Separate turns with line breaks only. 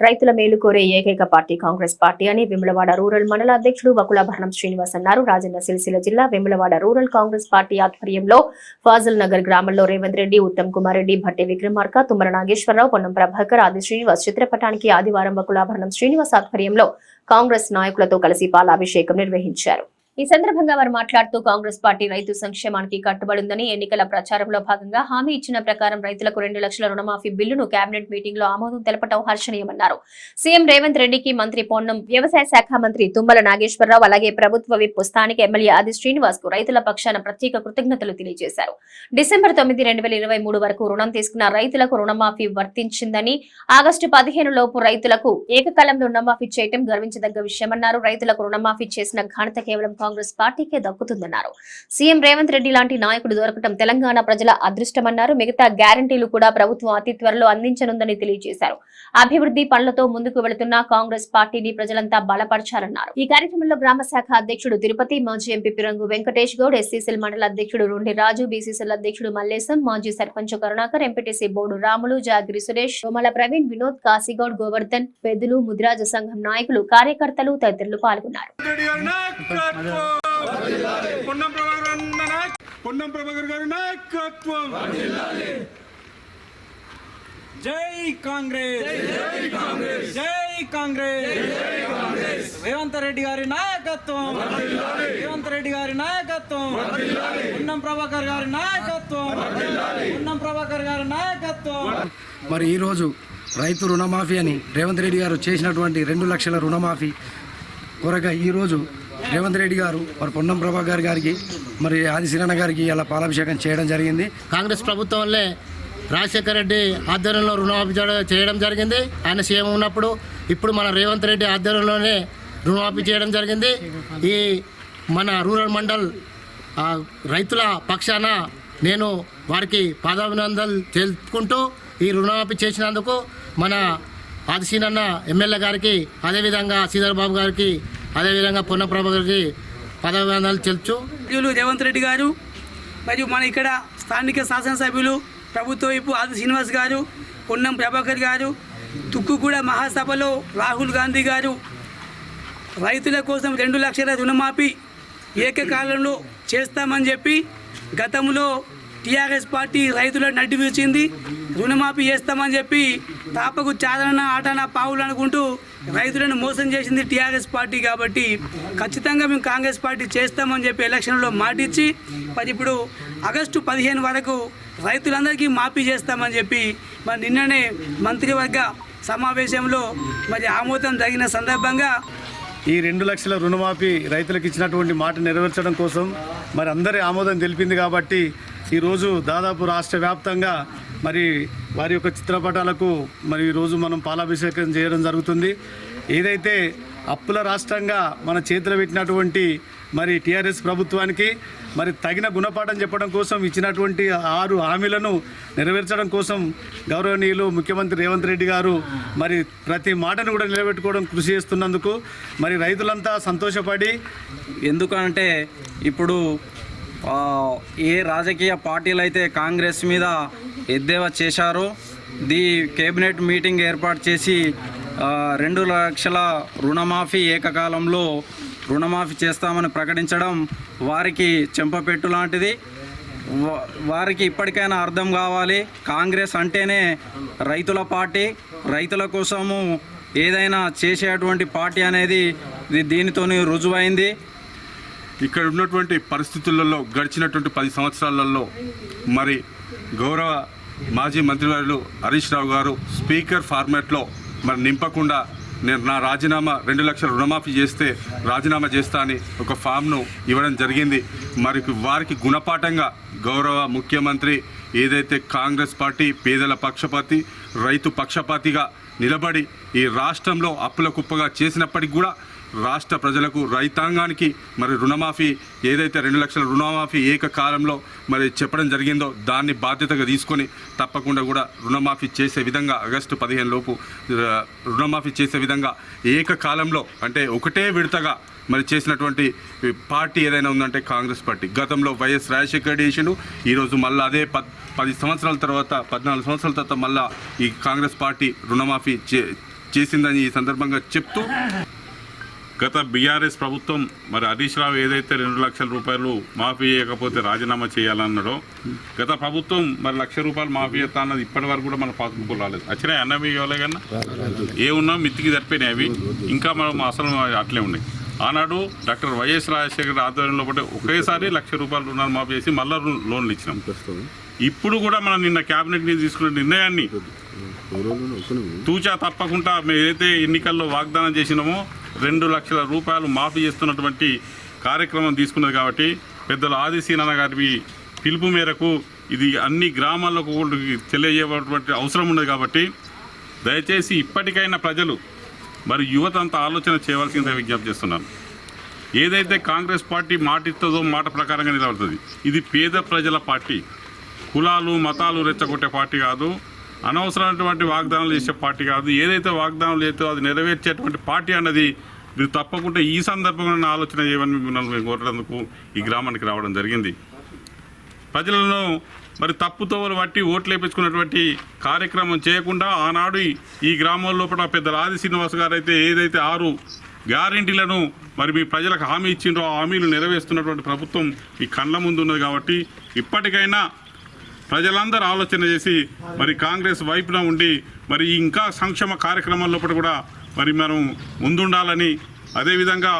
రైతుల మేలు కోరే ఏకైక పార్టీ కాంగ్రెస్ పార్టీ అని విమలవాడ రూరల్ మండల అధ్యక్షుడు వకులాభరణం శ్రీనివాస్ అన్నారు. రాజన్న సిరిసిల్ల జిల్లా విమలవాడ రూరల్ కాంగ్రెస్ పార్టీ ఆధ్వర్యంలో ఫాజల్ నగర్ గ్రామంలో రేవంత్ రెడ్డి ఉత్తమ్ కుమార్ రెడ్డి భట్టి విక్రమార్క తుమ్మల నాగేశ్వరరావు పొన్నం ప్రభాకర్ ఆది శ్రీనివాస్ చిత్రపటానికి ఆదివారం వకులాభరణం శ్రీనివాస్ ఆధ్వర్యంలో కాంగ్రెస్ నాయకులతో కలిసి పాలాభిషేకం నిర్వహించారు. ఈ సందర్భంగా వారు మాట్లాడుతూ కాంగ్రెస్ పార్టీ రైతు సంక్షేమానికి కట్టుబడిందని ఎన్నికల ప్రచారంలో భాగంగా హామీ ఇచ్చిన ప్రకారం రైతులకు రెండు లక్షల రుణమాఫీ బిల్లును కేబినెట్ మీటింగ్లో ఆమోదం తెలపడం హర్షణీయమన్నారు. సీఎం రేవంత్ రెడ్డికి మంత్రి పొన్నం వ్యవసాయ శాఖ మంత్రి తుమ్మల నాగేశ్వరరావు అలాగే ప్రభుత్వ విప్ స్థానిక ఎమ్మెల్యే ఆది శ్రీనివాస్కు రైతుల పక్షాన ప్రత్యేక కృతజ్ఞతలు తెలియజేశారు. డిసెంబర్ తొమ్మిది రెండు వేల ఇరవై మూడు వరకు రుణం తీసుకున్న రైతులకు రుణమాఫీ వర్తించిందని ఆగస్టు పదిహేను లోపు రైతులకు ఏకకాలంలో రుణమాఫీ చేయటం గర్వించదగ్గ విషయమన్నారు. రైతులకు రుణమాఫీ చేసిన ఘనత కేవలం కాంగ్రెస్ పార్టీకే దక్కుతుందన్నారు. సీఎం రేవంత్ రెడ్డి లాంటి నాయకుడు దొరకటం తెలంగాణ ప్రజల అదృష్టమన్నారు. మిగతా గ్యారంటీలు కూడా ప్రభుత్వం అతి త్వరలో అందించనుందని తెలియజేశారు. అభివృద్ధి పనులతో ముందుకు వెళుతున్న కాంగ్రెస్ పార్టీని ప్రజలంతా బలపరచాలన్నారు. ఈ కార్యక్రమంలో గ్రామ శాఖ అధ్యక్షుడు తిరుపతి మాజీ ఎంపీ పిరంగు వెంకటేష్ గౌడ్ ఎస్సీసీఎల్ మండల అధ్యక్షుడు రొండి రాజు బీసీసీఎల్ అధ్యక్షుడు మల్లేశం మాజీ సర్పంచ్ కరుణాకర్ ఎంపీటీసీ బోర్డు రాములు జాగిరి సురేష్ సోమల ప్రవీణ్ వినోద్ కాశీగౌడ్ గోవర్ధన్ పెద్దలు ముద్రాజ సంఘం నాయకులు కార్యకర్తలు తదితరులు పాల్గొన్నారు.
పొన్నం ప్రభాకర్ అన్న నాయక్- పొన్నం ప్రభాకర్ గారి నాయకత్వం.
జై కాంగ్రెస్. జై కాంగ్రెస్. రేవంత్ రెడ్డి గారి నాయకత్వం. రేవంత్ రెడ్డి గారి నాయకత్వం. ఉన్నం ప్రభాకర్ గారి నాయకత్వం. ఉన్నం ప్రభాకర్ గారి నాయకత్వం.
మరి ఈరోజు రైతు రుణమాఫీ అని రేవంత్ రెడ్డి గారు చేసినటువంటి రెండు లక్షల రుణమాఫీ కొరగా ఈరోజు రేవంత్ రెడ్డి గారు మరి పొన్నం ప్రభాకర్ గారికి మరి ఆది సిరణ గారికి ఇలా పాలాభిషేకం చేయడం జరిగింది.
కాంగ్రెస్ ప్రభుత్వంలో రాజశేఖర రెడ్డి ఆధ్వర్యంలో రుణమాఫీ చేయడం- జరిగింది. ఆయన సీఎం ఉన్నప్పుడు ఇప్పుడు మన రేవంత్ రెడ్డి ఆధ్వర్యంలోనే రుణమాఫీ చేయడం జరిగింది. ఈ మన రూరల్ మండల్ ఆ, రైతుల పక్షాన నేను వారికి పాదాభినందనలు తెలుపుకుంటూ ఈ రుణమాఫీ చేసినందుకు మన ఆదిశీనన్న ఎమ్మెల్యే గారికి అదేవిధంగా శ్రీధర్ బాబు గారికి అదేవిధంగా పొన్నప్రభ గారికి పదవి తెలుచు
సభ్యులు రేవంత్ రెడ్డి గారు మరియు మన ఇక్కడ స్థానిక శాసనసభ్యులు ప్రభుత్వ వైపు ఆది శ్రీనివాస్ గారు పొన్నం ప్రభాకర్ గారు తుక్కుగూడ మహాసభలో రాహుల్ గాంధీ గారు రైతుల కోసం రెండు లక్షల రుణమాఫీ ఏకకాలంలో చేస్తామని చెప్పి గతంలో టీఆర్ఎస్ పార్టీ రైతులను నడ్డివిచ్చింది రుణమాఫీ చేస్తామని చెప్పి తాపకు చాదన ఆటన పావులు అనుకుంటూ రైతులను మోసం చేసింది టీఆర్ఎస్ పార్టీ కాబట్టి ఖచ్చితంగా మేము కాంగ్రెస్ పార్టీ చేస్తామని చెప్పి ఎలక్షన్లో మాటిచ్చి మరి ఇప్పుడు ఆగస్టు పదిహేను వరకు రైతులందరికీ మాఫీ చేస్తామని చెప్పి మరి నిన్ననే మంత్రివర్గ సమావేశంలో మరి ఆమోదం జరిగిన సందర్భంగా
ఈ రెండు లక్షల రుణమాఫీ రైతులకు ఇచ్చినటువంటి మాట నెరవేర్చడం కోసం మరి అందరి ఆమోదం తెలిపింది కాబట్టి ఈరోజు దాదాపు రాష్ట్ర వ్యాప్తంగా మరి వారి యొక్క చిత్రపటాలకు మరి ఈరోజు మనం పాలాభిషేకం చేయడం జరుగుతుంది. ఏదైతే అప్పుల రాష్ట్రంగా మన చేతిలో పెట్టినటువంటి మరి టీఆర్ఎస్ ప్రభుత్వానికి మరి తగిన గుణపాఠం చెప్పడం కోసం ఇచ్చినటువంటి ఆరు హామీలను నెరవేర్చడం కోసం గౌరవనీయులు ముఖ్యమంత్రి రేవంత్ రెడ్డి గారు మరి ప్రతి మాటను కూడా నిలబెట్టుకోవడం కృషి చేస్తున్నందుకు మరి రైతులంతా సంతోషపడి
ఎందుకంటే ఇప్పుడు ఏ రాజకీయ పార్టీలు అయితే కాంగ్రెస్ మీద ఎద్దేవా చేశారో ది కేబినెట్ మీటింగ్ ఏర్పాటు చేసి రెండు లక్షల రుణమాఫీ ఏకకాలంలో రుణమాఫీ చేస్తామని ప్రకటించడం వారికి చెంపపెట్టు లాంటిది. వారికి ఇప్పటికైనా అర్థం కావాలి. కాంగ్రెస్ అంటేనే రైతుల పార్టీ. రైతుల కోసము ఏదైనా చేసేటువంటి పార్టీ అనేది ఇది దీనితోని రుజువైంది.
ఇక్కడ ఉన్నటువంటి పరిస్థితులలో గడిచినటువంటి పది సంవత్సరాలలో మరి గౌరవ మాజీ మంత్రివర్యులు హరీష్ రావు గారు స్పీకర్ ఫార్మాట్లో మరి నింపకుండా నేను నా రాజీనామా రెండు లక్షల రుణమాఫీ చేస్తే రాజీనామా చేస్తా అని ఒక ఫామ్ను ఇవ్వడం జరిగింది. మరి వారికి గుణపాఠంగా గౌరవ ముఖ్యమంత్రి ఏదైతే కాంగ్రెస్ పార్టీ పేదల పక్షపాతి రైతు పక్షపాతిగా నిలబడి ఈ రాష్ట్రంలో అప్పుల కుప్పగా చేసినప్పటికి కూడా రాష్ట్ర ప్రజలకు రైతాంగానికి మరి రుణమాఫీ ఏదైతే రెండు లక్షల రుణమాఫీ ఏకకాలంలో మరి చెప్పడం జరిగిందో దాన్ని బాధ్యతగా తీసుకొని తప్పకుండా కూడా రుణమాఫీ చేసే విధంగా ఆగస్టు పదిహేను లోపు రుణమాఫీ చేసే విధంగా ఏకకాలంలో అంటే ఒకటే విడతగా మరి చేసినటువంటి పార్టీ ఏదైనా ఉందంటే కాంగ్రెస్ పార్టీ. గతంలో వైఎస్ రాజశేఖర రెడ్డి చేసిండు ఈరోజు మళ్ళీ అదే పద్ పది సంవత్సరాల తర్వాత పద్నాలుగు సంవత్సరాల తర్వాత మళ్ళీ ఈ కాంగ్రెస్ పార్టీ రుణమాఫీ చే
చేసిందని ఈ సందర్భంగా చెప్తూ గత బీఆర్ఎస్ ప్రభుత్వం మరి హరీష్ రావు ఏదైతే రెండు లక్షల రూపాయలు మాఫీ చేయకపోతే రాజీనామా చేయాలన్నాడో గత ప్రభుత్వం మరి లక్ష రూపాయలు మాఫీ చేస్తా అన్నది ఇప్పటి వరకు కూడా మన పాస్బుక్ రాలేదు. వచ్చినాయి అన్న మీ ఇవ్వలే కన్నా ఏ ఉన్నా మిత్తికి సరిపోయినాయి అవి. ఇంకా మనం అసలు అట్లే ఉన్నాయి. ఆనాడు డాక్టర్ వైఎస్ రాజశేఖర్ ఆధ్వర్యంలో పట్టి ఒకేసారి లక్ష రూపాయలు రుణాలు మాఫీ చేసి మళ్ళా లోన్లు ఇచ్చినాం. ఇప్పుడు కూడా మనం నిన్న క్యాబినెట్ మీద తీసుకున్న నిర్ణయాన్ని తూచా తప్పకుండా మేము ఏదైతే ఎన్నికల్లో వాగ్దానం చేసినామో రెండు లక్షల రూపాయలు మాఫీ చేస్తున్నటువంటి కార్యక్రమం తీసుకున్నది కాబట్టి పెద్దల ఆదిశీనన్న గారి పిలుపు మేరకు ఇది అన్ని గ్రామాలకు కూడా తెలియజేయబడినటువంటి అవసరం ఉన్నది కాబట్టి దయచేసి ఇప్పటికైనా ప్రజలు మరి యువత అంత ఆలోచన చేయవలసిందే విజ్ఞప్తి చేస్తున్నాను. ఏదైతే కాంగ్రెస్ పార్టీ మాట ఇస్తుందో మాట ప్రకారంగా నిలబడుతుంది. ఇది పేద ప్రజల పార్టీ. కులాలు మతాలు రెచ్చగొట్టే పార్టీ కాదు. అనవసరమైనటువంటి వాగ్దానాలు చేసే పార్టీ కాదు. ఏదైతే వాగ్దానాలు చేస్తే అది నెరవేర్చేటువంటి పార్టీ అన్నది మీరు తప్పకుండా ఈ సందర్భంగా ఆలోచన చేయమని మిమ్మల్ని మేము ఈ గ్రామానికి రావడం జరిగింది. ప్రజలను మరి తప్పుతోవలు బట్టి ఓట్లు వేపించుకున్నటువంటి కార్యక్రమం చేయకుండా ఆనాడు ఈ- గ్రామం లోపల పెద్ద ఆది శ్రీనివాస్ గారు అయితే ఏదైతే ఆరు గ్యారెంటీలను మరి మీ ప్రజలకు హామీ ఇచ్చిండ్రో ఆ హామీలు నెరవేరుస్తున్నటువంటి ప్రభుత్వం ఈ కళ్ళ ముందు ఉన్నది కాబట్టి ఇప్పటికైనా ప్రజలందరూ ఆలోచన చేసి మరి కాంగ్రెస్ వైపున ఉండి మరి ఇంకా సంక్షేమ కార్యక్రమాల లోపల కూడా మరి మనం ముందుండాలని అదేవిధంగా